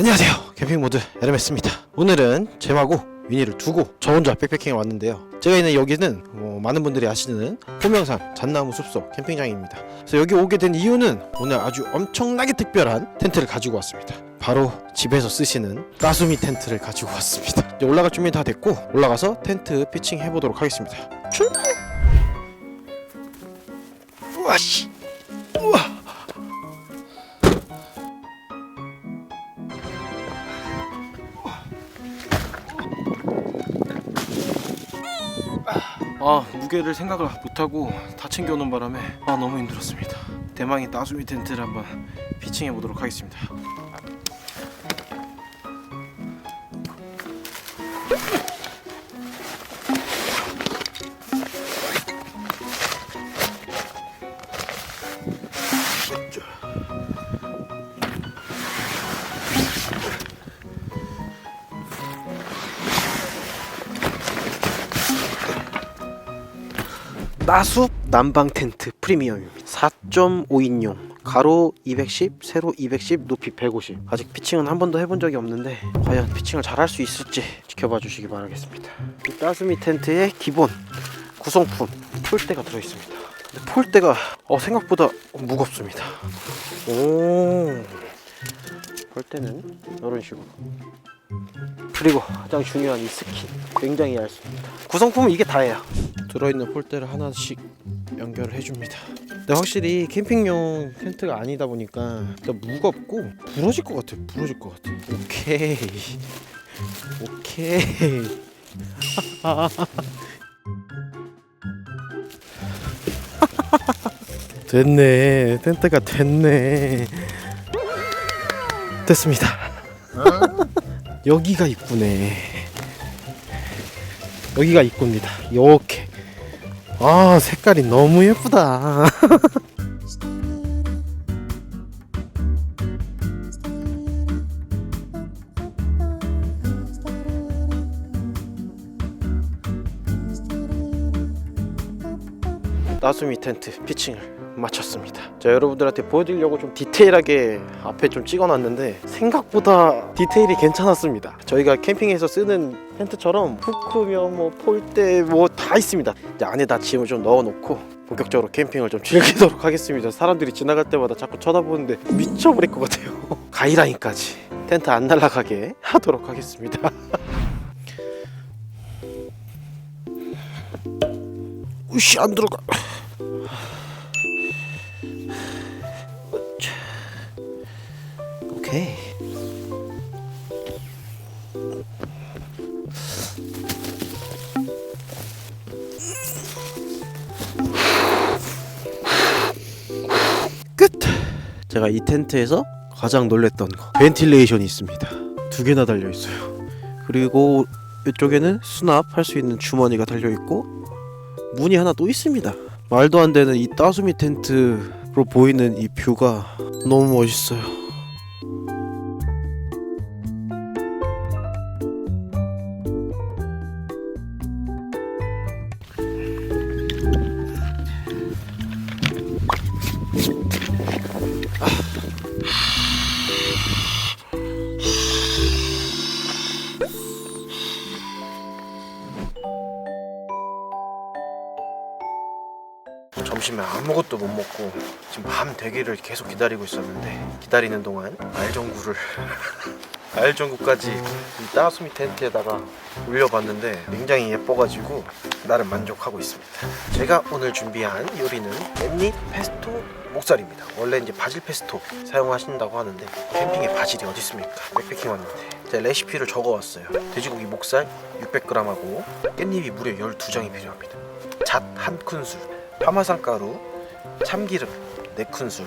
안녕하세요. 캠핑모드 에르메스입니다. 오늘은 제마고 위니를 두고 저 혼자 백패킹에 왔는데요. 제가 있는 여기는 뭐 많은 분들이 아시는 호명산 잣나무 숲속 캠핑장입니다. 그래서 여기 오게 된 이유는 오늘 아주 엄청나게 특별한 텐트를 가지고 왔습니다. 바로 집에서 쓰시는 따수미 텐트를 가지고 왔습니다. 이제 올라갈 준비 다 됐고 올라가서 텐트 피칭 해보도록 하겠습니다. 출발! 우와씨! 우와 아 무게를 생각을 못하고 다 챙겨오는 바람에 아 너무 힘들었습니다. 대망의 따수미 텐트를 한번 피칭해 보도록 하겠습니다 나숲 난방 텐트 프리미엄입니다 4.5인용. 가로 210, 세로 210, 높이 150 아직 피칭은 한 번도 해본 적이 없는데 과연 피칭을 잘 할 수 있을지 지켜봐 주시기 바라겠습니다. 이 따스미 텐트의 기본 구성품 폴대가 들어있습니다. 근데 폴대가 어, 생각보다 무겁습니다. 오. 폴대는 이런 식으로 그리고 가장 중요한 이 스킨 굉장히 얇습니다. 구성품은 이게 다예요. 들어있는 폴대를 하나씩 연결을 해줍니다. 근데 확실히 캠핑용 텐트가 아니다 보니까 일단 무겁고 부러질 것 같아 부러질 것 같아 오케이. 오케이. 됐네. 텐트가 됐네. 됐습니다 여기가 입구네. 여기가 입구입니다. 이렇게. 아 색깔이 너무 예쁘다 나수미 텐트 피칭을 마쳤습니다. 자 여러분들한테 보여드리려고 좀 디테일하게 앞에 좀 찍어놨는데 생각보다 디테일이 괜찮았습니다. 저희가 캠핑에서 쓰는 텐트처럼 후크며 뭐 폴대 뭐 다 있습니다. 이제 안에다 짐을 좀 넣어놓고 본격적으로 캠핑을 좀 즐기도록 하겠습니다. 사람들이 지나갈 때마다 자꾸 쳐다보는데 미쳐버릴 것 같아요. 가이라인까지 텐트 안 날아가게 하도록 하겠습니다. 으쌰 안 들어가. 오케이. 끝. 제가 이 텐트에서 가장 놀랬던 거 벤틸레이션이 있습니다. 두 개나 달려 있어요. 그리고 이쪽에는 수납할 수 있는 주머니가 달려 있고 문이 하나 또 있습니다. 말도 안 되는 이 따수미 텐트로 보이는 이 뷰가 너무 멋있어요. 점심에 아무것도 못 먹고 지금 밤 되기를 계속 기다리고 있었는데 기다리는 동안 알전구를 알전구까지 이 따수미 텐트에다가 올려봤는데 굉장히 예뻐가지고 나름 만족하고 있습니다. 제가 오늘 준비한 요리는 깻잎 페스토 목살입니다. 원래 이제 바질 페스토 사용하신다고 하는데 캠핑에 바질이 어디 있습니까? 백패킹 왔는데 제가 레시피를 적어왔어요. 돼지고기 목살 600g하고 깻잎이 무려 12장이 필요합니다. 잣 한 큰술, 파마산 가루, 참기름 4큰술,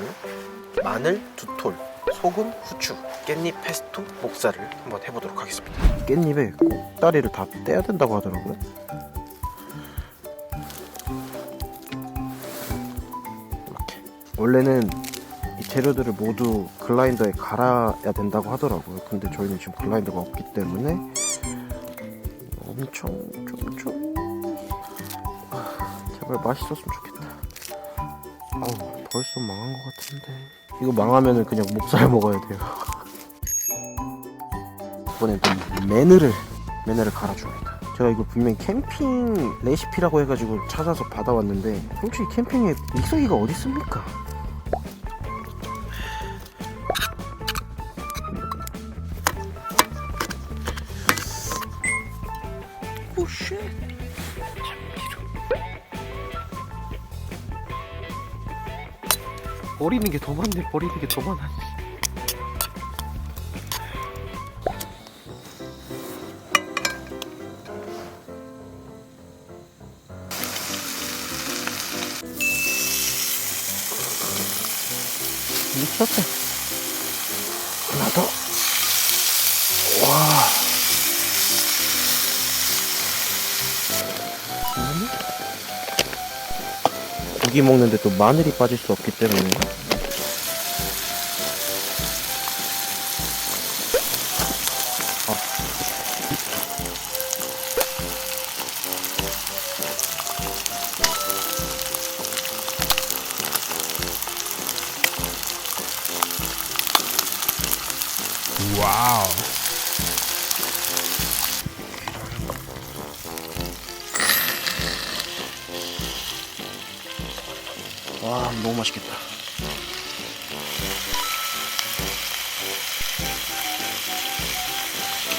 마늘 2톨, 소금, 후추, 깻잎 페스토 목살을 한번 해보도록 하겠습니다. 깻잎에 꼭다리를 다 떼야 된다고 하더라고요. 이렇게 원래는 이 재료들을 모두 글라인더에 갈아야 된다고 하더라고요. 근데 저희는 지금 글라인더가 없기 때문에 엄청 좀 좀 제발 맛있었으면 좋겠다. 아우 벌써 망한 것 같은데. 이거 망하면은 그냥 목살 먹어야 돼요. 이번엔 또 매늘을 매늘을 갈아줍니다. 제가 이거 분명 캠핑 레시피라고 해가지고 찾아서 받아왔는데 솔직히 캠핑에 믹서기가 어디 있습니까? 오쉣 버리는 게 더 많네 버리는 게 더 많아. 미쳤어 하나 더. 와. 고기 먹는데 또 마늘이 빠질 수 없기 때문에 와 너무 맛있겠다.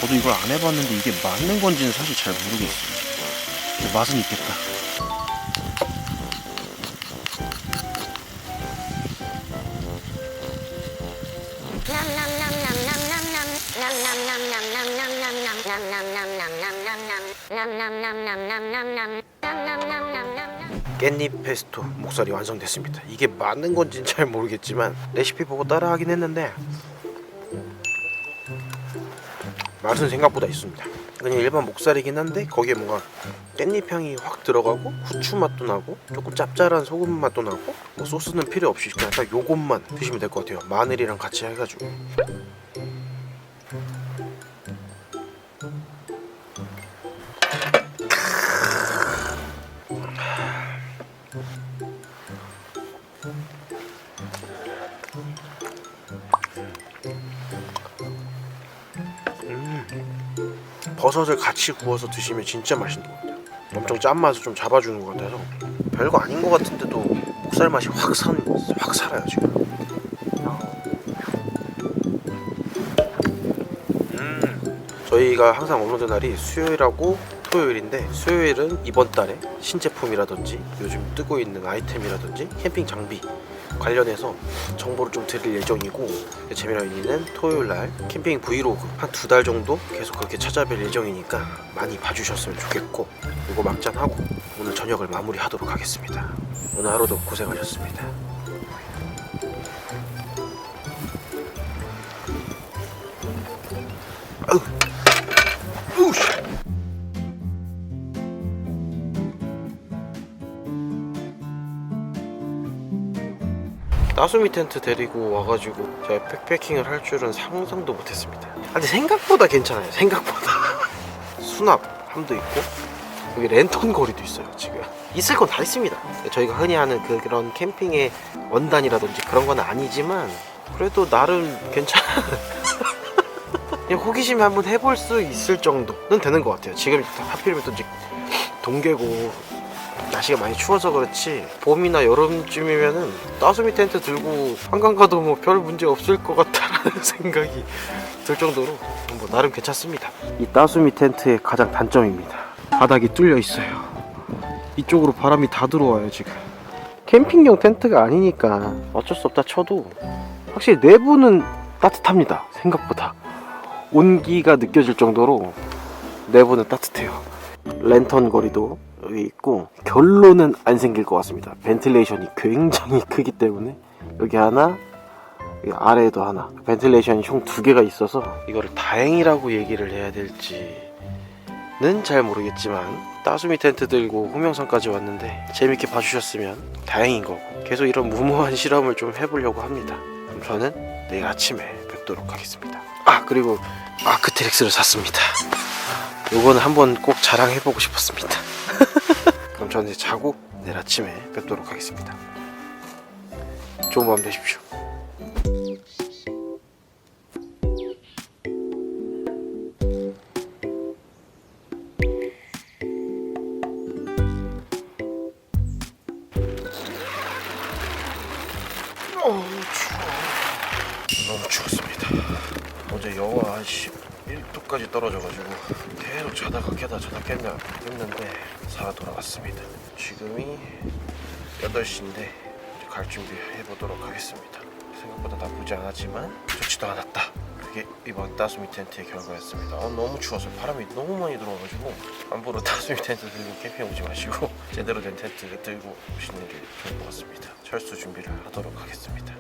저도 이걸 안 해봤는데 이게 맞는 건지는 사실 잘 모르겠어요. 맛은 있겠다 깻잎 페스토 목살이 완성됐습니다. 이게 맞는 건지는 잘 모르겠지만 레시피 보고 따라하긴 했는데 맛은 생각보다 있습니다. 그냥 일반 목살이긴 한데 거기에 뭔가 깻잎 향이 확 들어가고 후추 맛도 나고 조금 짭짤한 소금 맛도 나고 뭐 소스는 필요 없이 그냥 딱 요것만 드시면 될 것 같아요. 마늘이랑 같이 해가지고 버섯을 같이 구워서 드시면 진짜 맛있는 것 같아요. 엄청 짠맛을 좀 잡아주는 것 같아서 별거 아닌 것 같은데도 목살 맛이 확, 산, 확 살아요 지금. 음, 저희가 항상 업로드 날이 수요일하고 토요일인데 수요일은 이번 달에 신제품이라든지 요즘 뜨고 있는 아이템이라든지 캠핑 장비 관련해서 정보를 좀 드릴 예정이고 재미라이니는 토요일 날 캠핑 브이로그 한 두 달 정도 계속 그렇게 찾아뵐 예정이니까 많이 봐주셨으면 좋겠고 이거 막잔하고 오늘 저녁을 마무리하도록 하겠습니다. 오늘 하루도 고생하셨습니다. 따수미 텐트 데리고 와가지고 제가 백패킹을 할 줄은 상상도 못했습니다. 아, 근데 생각보다 괜찮아요. 생각보다 수납함도 있고 여기 랜턴 거리도 있어요. 지금 있을 건 다 있습니다. 저희가 흔히 하는 그, 그런 캠핑의 원단이라든지 그런 건 아니지만 그래도 나름. 그냥 호기심에 한번 해볼 수 있을 정도는 되는 것 같아요. 지금 하필이면 또 이제 동계고 날씨가 많이 추워서 그렇지 봄이나 여름쯤이면은 따수미 텐트 들고 한강 가도 뭐 별 문제 없을 것 같다라는 생각이 들 정도로 뭐 나름 괜찮습니다. 이 따수미 텐트의 가장 단점입니다. 바닥이 뚫려 있어요. 이쪽으로 바람이 다 들어와요 지금. 캠핑용 텐트가 아니니까 어쩔 수 없다 쳐도 확실히 내부는 따뜻합니다. 생각보다 온기가 느껴질 정도로 내부는 따뜻해요. 랜턴 거리도 여기 있고 결론은 안 생길 것 같습니다. 벤틸레이션이 굉장히 크기 때문에 여기 하나 여기 아래에도 하나 벤틸레이션이 총 두 개가 있어서 이거를 다행이라고 얘기를 해야 될지는 잘 모르겠지만 따수미 텐트 들고 홍명산까지 왔는데 재밌게 봐주셨으면 다행인 거고 계속 이런 무모한 실험을 좀 해보려고 합니다. 그럼 저는 내일 아침에 뵙도록 하겠습니다. 아 그리고 아크트렉스를 샀습니다. 요거는 한번 꼭 자랑해보고 싶었습니다. 그럼 저는 이제 자고 내일 아침에 뵙도록 하겠습니다. 좋은 밤 되십시오. 떨어져가지고 계속 자다가 깨다 자다 깼나 했는데 살아 돌아왔습니다. 지금이 8시인데 이제 갈 준비해 보도록 하겠습니다. 생각보다 나쁘지 않았지만 좋지도 않았다. 그게 이번 따수미 텐트의 결과였습니다. 어, 너무 추워서 바람이 너무 많이 들어와가지고 함부로 따수미 텐트 들고 캠핑 오지 마시고 제대로 된 텐트 들고 오시는 게 좋을 것 같습니다. 철수 준비를 하도록 하겠습니다.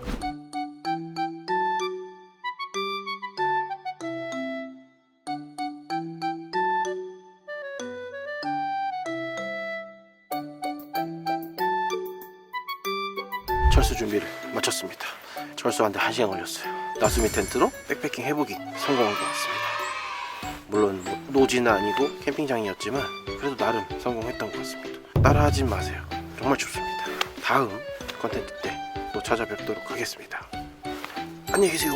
철수하는데 1시간 걸렸어요. 나수미 텐트로 백패킹 해보기 성공한 것 같습니다. 물론 뭐 노지는 아니고 캠핑장이었지만 그래도 나름 성공했던 것 같습니다. 따라하진 마세요. 정말 춥습니다. 다음 컨텐츠 때 또 찾아뵙도록 하겠습니다. 안녕히 계세요.